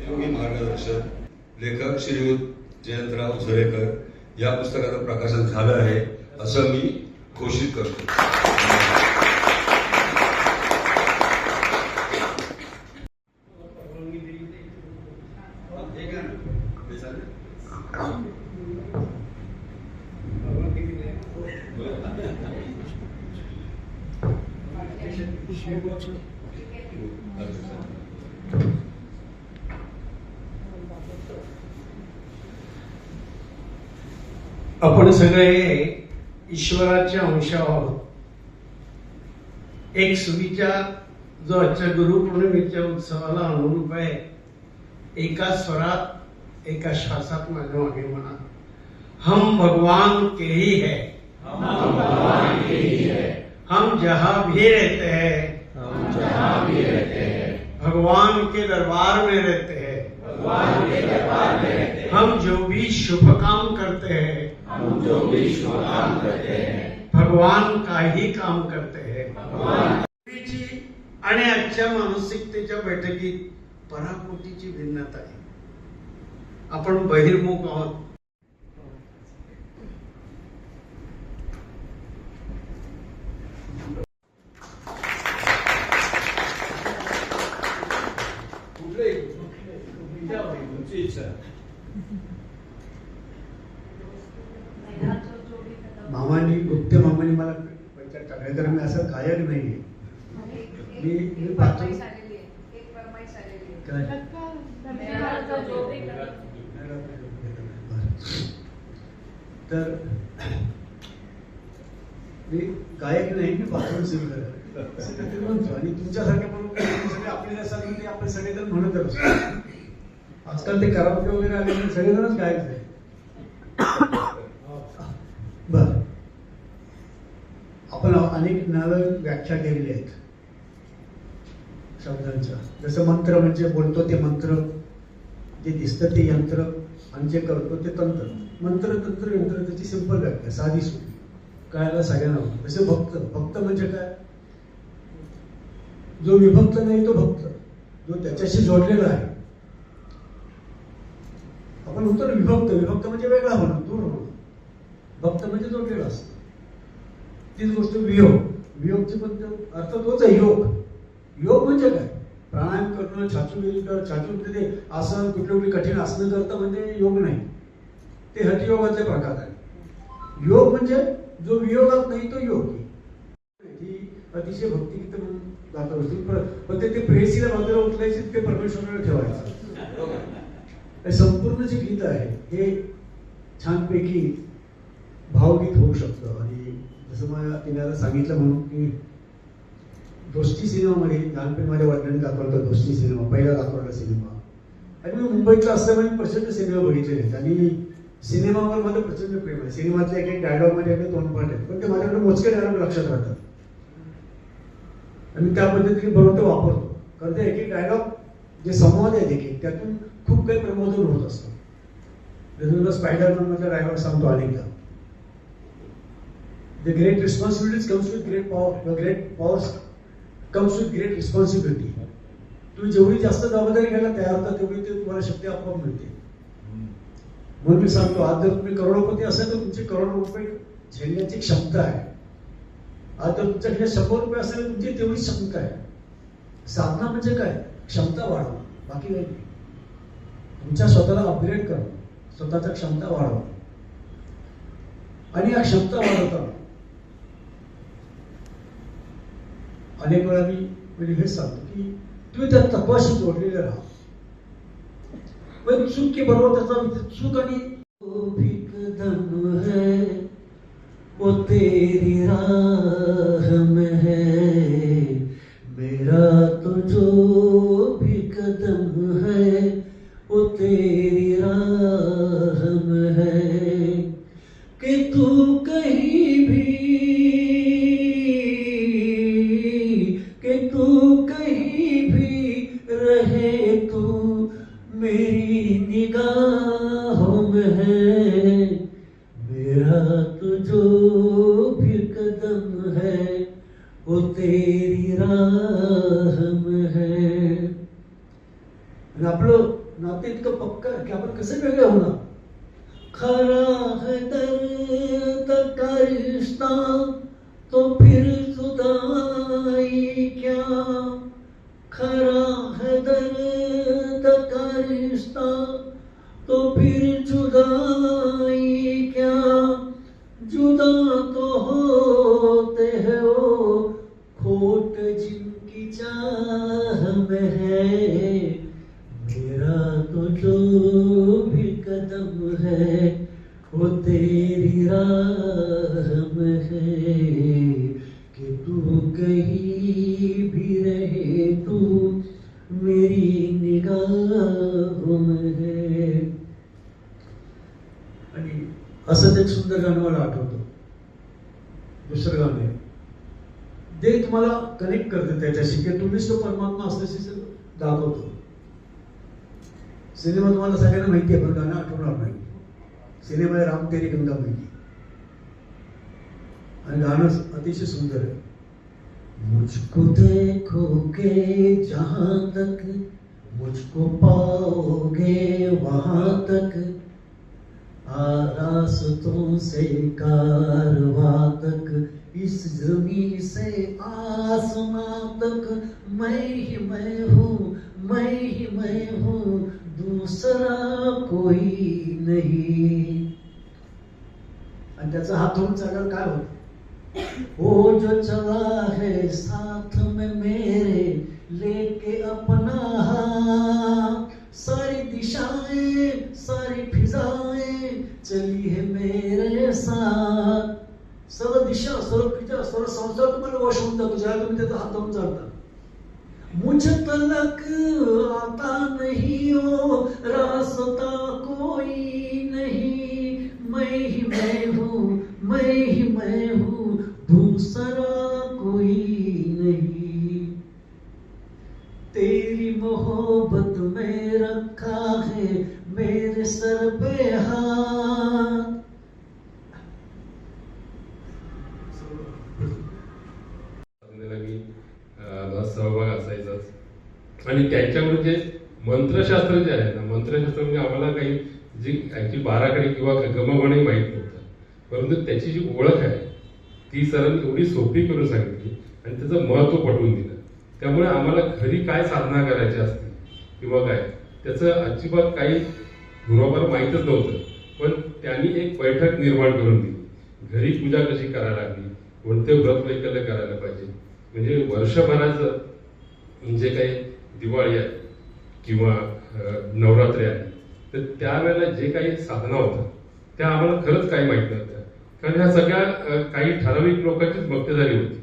योगी मार्गदर्शक लेखक श्रीयुत जयंतराव झरेकर या पुस्तकाचं प्रकाशन झालं आहे असं मी घोषित करतो. आपण सगळे ईश्वराच्या अंश आहोत. एक सुविचार जो आजच्या गुरुपौर्णिमेच्या उत्सवाला अनुरूप आहे, एका स्वरात, एका श्वासात माझ्या मागे म्हणा, हम भगवान के ही है. हम जहाँ भी रहते हैं। हम जहाँ भी रहते हैं। भगवान के दरबार में रहते हैं। भगवान के दरबार में रहते हैं। हम जो भी शुभ काम करते हैं। हम जो भी शुभ काम करते हैं। भगवान का ही काम करते हैं। पूर्वीची आणि आजच्या मानसिकतेच्या बैठकीत पराकोटीची भिन्नता आहे आपण बहिर्मुख आहोत मामानी गुप्ते मामानी मला पैशात टाकले तर मी असं गायक नाहीये मी मी पाहतो. तर मी गायक नाही मी बाथरूम सिंगर म्हणतो. आणि तुमच्यासारखे म्हणून काही सगळे आपले असतात की आपले सगळेजण म्हणतच आजकाल ते करावते वगैरे आले सगळेजणच गायक झाले बर. आपण अनेक नवीन व्याख्या केलेल्या आहेत. शब्दांच्या जसं मंत्र म्हणजे बोलतो ते मंत्र जे दिसतं ते यंत्र आणि जे करतो ते तंत्र. मंत्र तंत्र यंत्र त्याची सिंपल व्याख्या साधी सोपी. कळायला सगळ्यांना होतं. जसे भक्त भक्त म्हणजे काय? जो विभक्त नाही तो भक्त. जो त्याच्याशी जोडलेला आहे. आपण म्हणतो ना विभक्त विभक्त म्हणजे वेगळा होणं दूर होणं भक्त म्हणजे जोडलेला असतो. तीच गोष्ट वियोग. वियोगची पण अर्थ तोच आहे योग. योग म्हणजे काय? प्राणायाम करणं छाचू कर छाचू म्हणजे ते आसन कुठले कुठली कठीण आसनं करतं म्हणजे योग नाही. ते हटयोगाचे प्रकार आहे योग म्हणजे जो वियोगात नाही तो योग ही अतिशय भक्तिगीत म्हणून गात असतील पण ते प्रेसीला बाजूला उचलायचे ते परमेश्वराला ठेवायचं. संपूर्ण जे गीत आहे हे छानपैकी भावगीत होऊ शकतं. आणि जसं मला तिने सांगितलं म्हणून की दोस्ती सिनेमामध्ये लहानपणी माझ्या वडिलांनी दाखवला होता दोस्ती सिनेमा पहिला दाखवला सिनेमा. आणि मी मुंबईतला असल्यामुळे प्रचंड सिनेमा बघितलेले आहेत. आणि सिनेमावर माझं प्रचंड प्रेम आहे. सिनेमातले एक एक डायलॉगमध्ये एक दोन पार्ट आहेत पण ते माझ्याकडे मोजके डायलॉग लक्षात राहतात आणि त्या पद्धतीने बरोबर ते वापरतो. कारण ते एक एक डायलॉग जे संवाद आहेत एक एक त्यातून खूप काही प्रबोधन होत असतं. जसं स्पायडरमॅन मधला डायलॉग सांगतो अनेकदा. The great responsibilities comes with great power great powers comes with great responsibility तुम्ही जेवढी जास्त जबाबदारी घ्यायला तयार होता तेवढी ते तुम्हाला शक्ती आपोआप मिळते. म्हणून मी सांगतो आज जर तुम्ही करोडोपती असेल तर तुमचे करोड रुपये झेलण्याची क्षमता आहे. आज जर तुमच्याकडे शंभर रुपये असेल तर तुमची तेवढी क्षमता आहे. साधना म्हणजे काय? क्षमता वाढवा बाकी काही नाही. तुमच्या स्वतःला अपग्रेड कर स्वतःच्या क्षमता वाढवा आणि या क्षमता वाढवताना अनेक वेळा मी म्हणजे हेच सांगतो की तुम्ही त्या तत्वाशी जोडलेले राहा. म्हणजे चूक की बरोबर त्याचा चूक आणि वो है वो तेरे खरा रिश्ता तो फिर जुदाई क्या? खरा है दर्द का रिश्ता तो फिर जुदाई क्या? जुदा तो होते हैं खोट जिनकी चाह में है, मेरा तो जो कदम है, वो तेरी राह में है कि तू कहीं भी रहे तू मेरी निगाहों में है। आणि असंच एक सुंदर गाणं मला आठवतं. दुसरं गाणं आहे. ते तुम्हाला कनेक्ट करते त्याच्याशी. की तुम्हीच तो परमात्मा असल्याशी दाखवतो. सिनेमा तुम्हाला सगळ्यांना माहिती आहे पण गाणं आठवणार नाही सिनेमा राम तेरी गंगा माहिती आणि गाणं अतिशय सुंदर आहे मुझको देखोगे जहाँ तक मुझको पाओगे वहाँ तक आरास्तों से कारवा तक इस जमी से आसमां तक मैं ही मैं हूँ मैं ही मैं हूँ दूसरा कोई नहीं। आणि त्याचा हात धरून चालल्यावर काय होत? वो जो चला है साथ में मेरे लेके अपना सारी दिशाएं सारी फिजाएं चली है मेरे साथ। सर्व दिशा सर्व फिजा सर्व संसार तुम्हाला वश होऊन जातो ज्यावेळेला तुम्ही त्याचा हात धरून चालता मुझ तलक आता नहीं हो रास्ता सहभाग असायचाच आणि त्यांच्याकडून जे मंत्रशास्त्र जे आहे ना मंत्रशास्त्र म्हणजे आम्हाला काही जी ऍक्च्युली बाराकडे किंवा गमगणे माहीत नव्हतं. परंतु त्याची जी ओळख आहे ती सरांनी एवढी सोपी करून सांगितली आणि त्याचं महत्त्व पटवून दिलं. त्यामुळे आम्हाला घरी काय साधना करायची असते किंवा काय त्याचं अजिबात काही गुरुवार माहीतच नव्हतं. पण त्यांनी एक बैठक निर्माण करून दिली. घरी पूजा कशी करायला लागली? कोणते व्रत वैकल्य करायला पाहिजे? म्हणजे वर्षभराचं जे काही दिवाळी आहे किंवा नवरात्री आहे तर त्यावेळेला जे काही साधना होतं त्या आम्हाला खरंच काही माहीत नव्हत्या. कारण ह्या सगळ्या काही ठराविक लोकांचीच मक्तेदारी होती.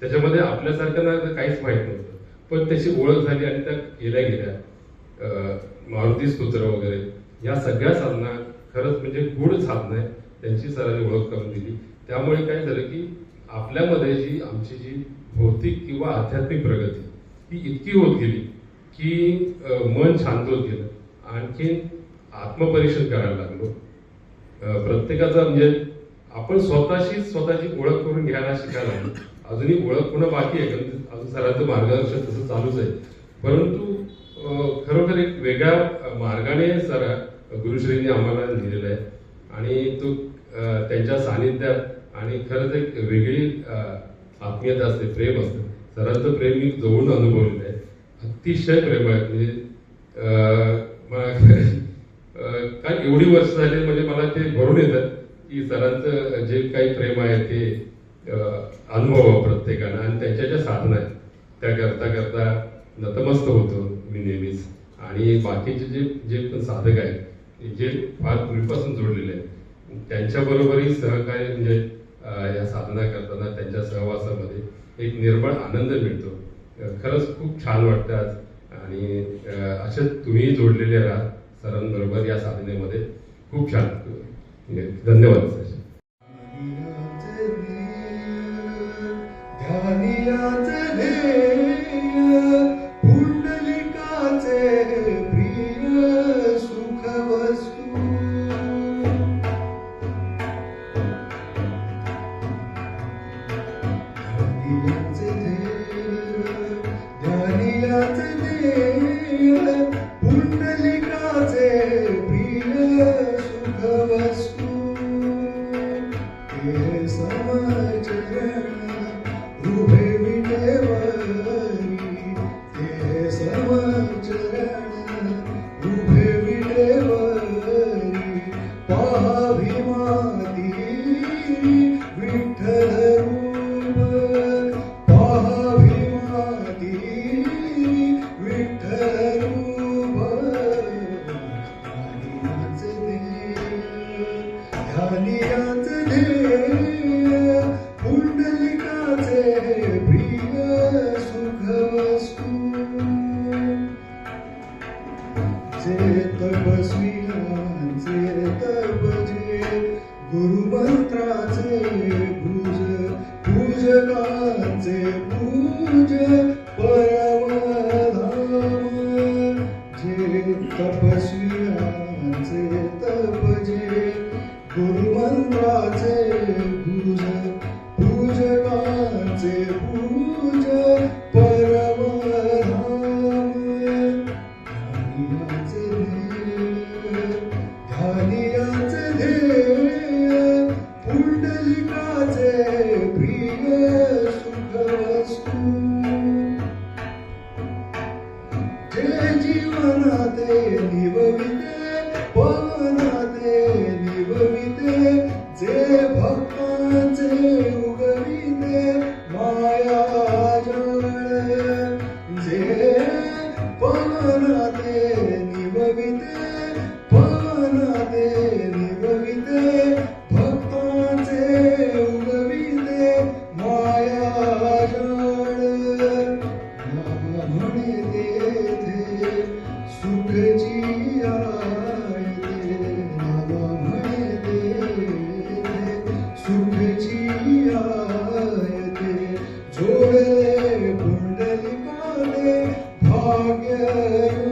त्याच्यामध्ये आपल्यासारख्यांना तर काहीच माहीत नव्हतं. पण त्याची ओळख झाली आणि त्या गेल्या. गेल्या मारुती स्तोत्र वगैरे या सगळ्या साधना खरंच म्हणजे गूढ साधना आहे त्यांची सरांनी ओळख करून दिली. त्यामुळे काय झालं की आपल्यामध्ये जी आमची जी भौतिक किंवा आध्यात्मिक प्रगती ही इतकी होत गेली की मन शांत होत गेलं. आणखी आत्मपरीक्षण करायला लागलो. प्रत्येकाचा म्हणजे आपण स्वतःशी स्वतःची ओळख करून घ्यायला शिकायला अजूनही ओळख होणं बाकी आहे कारण अजून सरांचं मार्गदर्शन तसं चालूच आहे. परंतु खरोखर एक वेगळ्या मार्गाने सर गुरुश्रींनी आम्हाला लिहिलेलं आहे. आणि तो त्यांच्या सानिध्यात आणि खरंच एक वेगळी आत्मीयता असते प्रेम असतं. सरांचं प्रेम मी जवळून अनुभवलेलं आहे. अतिशय प्रेम आहे. म्हणजे मला काय एवढी वर्ष झाली म्हणजे मला ते भरून येतं की सरांचं जे काही प्रेम आहे ते अनुभव प्रत्येकानं आणि त्यांच्या ज्या साधना आहेत त्या करता करता नतमस्त होतो मी नेहमीच. आणि बाकीचे जे जे पण साधक आहेत जे फार पूर्वीपासून जोडलेले आहेत त्यांच्याबरोबरही सहकार्य म्हणजे या साधना करताना त्यांच्या सहवासामध्ये एक निर्मळ आनंद मिळतो. खरंच खूप छान वाटतं आज. आणि असे असेच तुम्ही जोडलेले राहा सरांबरोबर या साधनेमध्ये. खूप छान. म्हणजे धन्यवाद सर. तपजे गुरुमंत्राचे again.